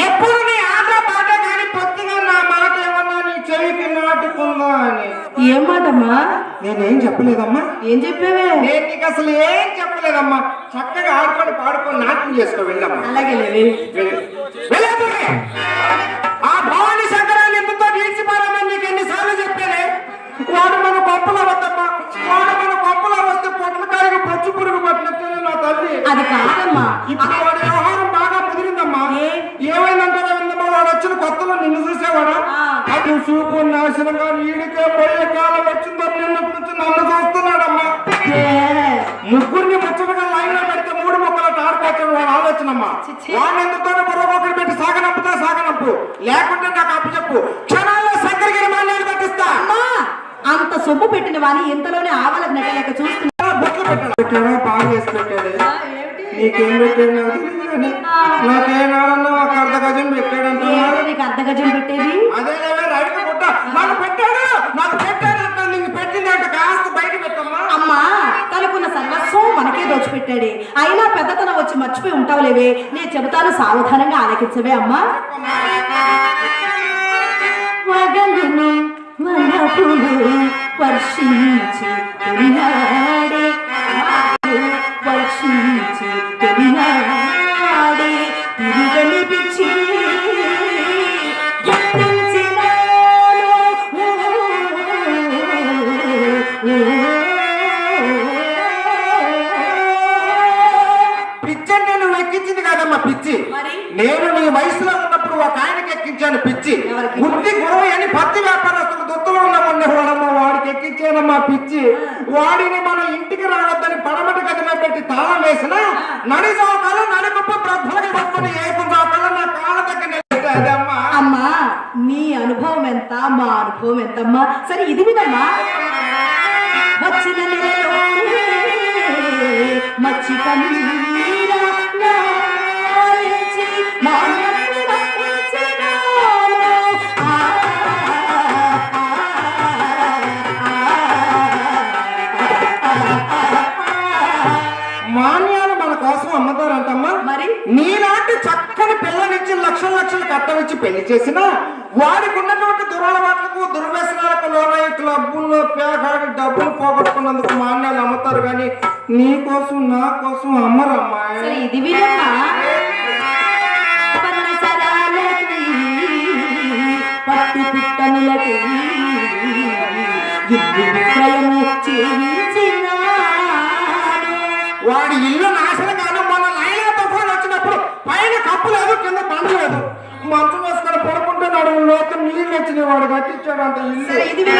ఎప్పుడు నీ ఆట పాట కానీ పొత్తుగా నా మాట ఏమన్నా నీ చెవికి నాటుకుందా అని? ఏం మాటమ్మా? నేనేం చెప్పలేదమ్మా. ఏం చెప్పావే? నేను నీకు అసలు ఏం చెప్పలేదమ్మా. చక్కగా ఆడుకొని పాడుకొని నాట్యం చేసుకో వెళ్ళమ్మా. అలాగే లేవి. ఆ భవానీ శంకరాన్ని ఎంతతో నిలిచిపారమని నీకు ఎన్నిసార్లు చెప్పానే? వాడు మన కొంపలో వద్దమ్మా. వాడు మన కొంపలో వస్తే పొట్లకాయకు పచ్చి పురుగు పట్టినట్టు నా తల్లి. అది కాదమ్మా. ఇప్పుడు చూపు నాశనంగా ఈడికే పోయే కాలం వచ్చిందని నిన్నటి నుంచి నన్ను చూస్తున్నాడమ్మా. ముగ్గురిని ముచ్చటగా లైన్లో పెడితే మూడు మొక్కలు తాడుకోవచ్చు వాడు ఆలోచనమ్మా. వాడిని ఎందుతోనే మరొకటి పెట్టి సాగనంపుతా సాగనంపు. లేకుంటే నాకు అప్పచెప్పు క్షణాల్లో శంకరగిరి మాన్యాలు పట్టిస్తా. అమ్మా అంత సొమ్ము పెట్టిన వాణి ఇంతలోనే ఆవలకు నెట్టలేక చూస్తున్నా. బొట్లు పెట్టాడు బాగా చేసి పెట్టాడు నీకేం పెట్టాడు నాకు తెలియదు కానీ నాకేనాడన్నా ఒక అర్ధ గజం పెట్టాడంటున్నా ఏమిటి నీకు అర్ధ గజం పెట్టేది? నాకు పెట్టాడు నాకు పెట్టాడు అంటే నీకు పెట్టింది అంటే కాస్త బయట పెట్టమ్మా. అమ్మా తనకున్న సర్వస్వం మనకే దోచిపెట్టాడే. అయినా పెద్దతనం వచ్చి మర్చిపోయి ఉంటావులేవే నేను చెబుతాను సావధానంగా ఆలకించవే అమ్మా. వగలును వనపులు వర్షించి ఎక్కించింది కాదమ్మా పిచ్చి? నేను నీ వయసులో ఉన్నప్పుడు ఒక ఆయనకి ఎక్కించాను పిచ్చి? బుద్ధి గురవ అని పత్తి వ్యాపారస్తులు దుత్తులో ఉన్నామన్న వాడమ్మా వాడికి ఎక్కించానమ్మా పిచ్చి. వాడిని మనం ఇంటికి రావద్దని పడమటి గదిలో పెట్టి తాళం వేసిన నడి చౌకాలు నడిగొప్ప బ్రద్దలకి పట్టుకుని ఏపు చౌకాలు నా కాళ్ళ దగ్గర అదమ్మా అమ్మా నీ అనుభవం ఎంత మా అనుభవం ఎంతమ్మా సరే ఇది విధమ్మా వచ్చిన మచ్చి కన్నీరా మాన్యాలు మన కోసం అమ్మతారంటమ్మా. మరి? నీలాంటి చక్కని పిల్లనిచ్చి లక్షల లక్షలు కట్టనిచ్చి పెళ్ళి చేసినా వాడికి ఉన్నటువంటి దురలవాట్లకు దుర్వ్యసనాలకు లోనై క్లబ్బుల్లో పేకాడి డబ్బులు పోగొట్టుకున్నందుకు మాన్యాలు అమ్ముతారు కానీ నీ కోసం నా కోసం అమ్మరమ్మా ఇది పట్టు పుట్టములకి యుద్ధ విక్రయము చేయించినాను వాడి ఇల్లు నాశనం కాదు మన లైలా తుఫాన్ వచ్చినప్పుడు పైన కప్పు లేదు కింద బండ లేదు. మంచం వేసుకొని పడుకుంటే నడుము లోతు నీళ్ళు వచ్చినాయి వాడు కట్టించాడు అంత ఇల్లు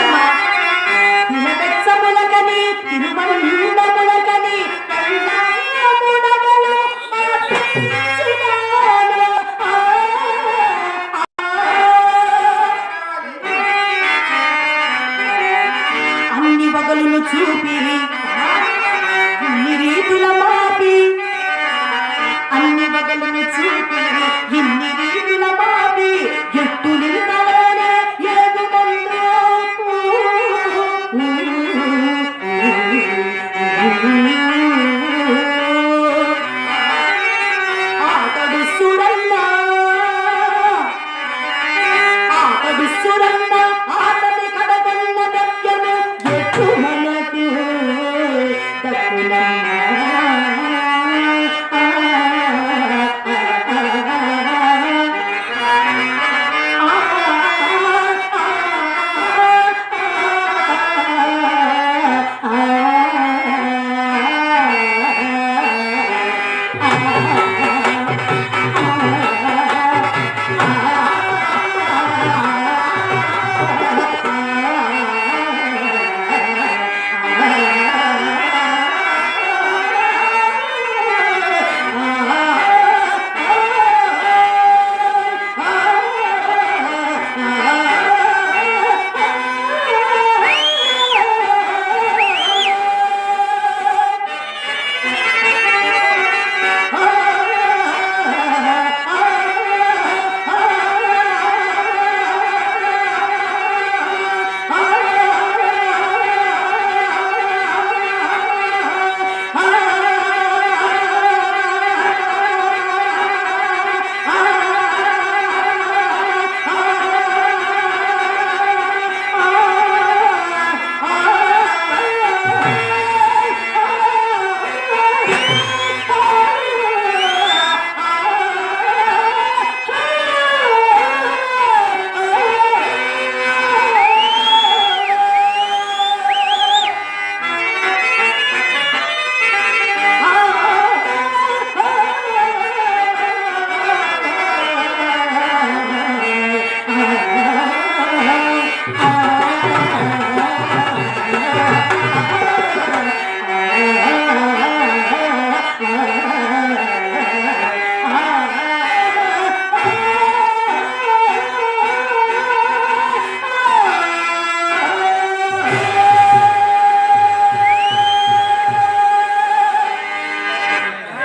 absurda.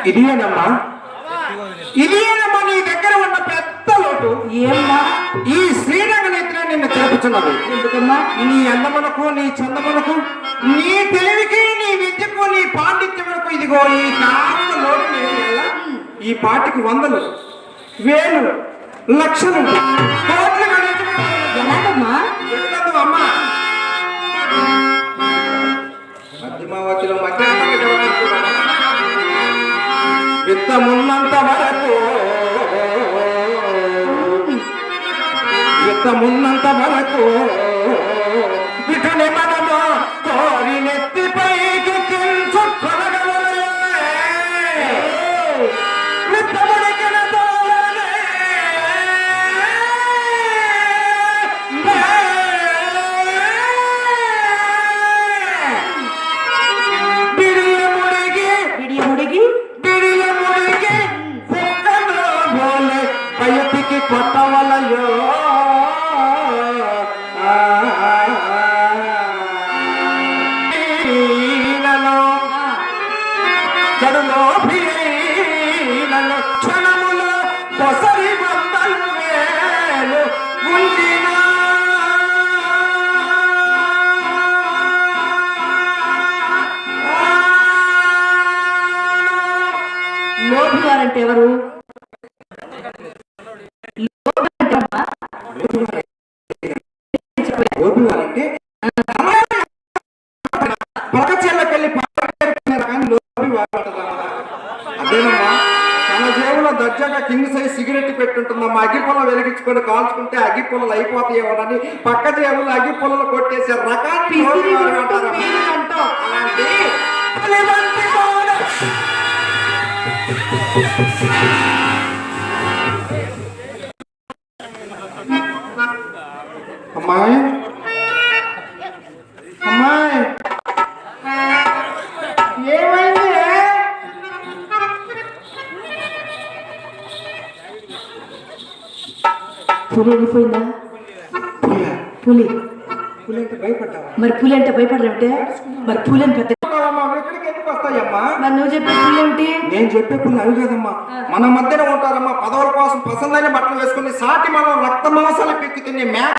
ఇదేనమ్మా ఇదేనమ్మా నీ దగ్గర ఉన్న పెద్ద లోటు. ఏమ్మా? ఈ శ్రీరంగ నేత్ర నిన్ను తెలుపుతున్నది ఎందుకమ్మా? నీ అందమునకు నీ చందమునకు నీ తెలివికి నీ విద్యకు నీ పాండిత్యమునకు ఇదిగో ఈ కారణ లోటు ఈ పాటికి వందలు వేలు లక్షలు కోట్లు అమ్మా. మధ్యమావతిలో విత్తమున్నంత వరకు విత్తమున్నంత వరకు విటుని లోబివారంటే పక్క చెల్లకెళ్ళి అదేనమ్మా తన జేబులో దర్జాగా కింగ్ సైజ్ సిగరెట్ పెట్టుంటుందమ్మా. అగ్గిపుల్ల వెలిగించుకొని కాల్చుకుంటే అగ్గిపుల్లలు అయిపోతాయేమోనని పక్క జేబులో అగ్గిపుల్లలు కొట్టేసే రకాన్ని. అలాంటి పులి వెళ్ళిపోయిందా? పులి. పులి. అంటే మరి పులి అంటే భయపడలేమిటే మరి పులి అని పెద్ద మరి నువ్వు చెప్పే పులి ఏమిటి? నేను చెప్పే పుల్లు అవి కాదమ్మా. మన మధ్యన ఉంటారమ్మా. పదవుల కోసం పసందైన బట్టలు వేసుకుని సాటి మనం రక్త మాంసాలు పెక్కి తినే మేక.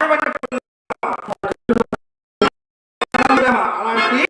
అలాంటి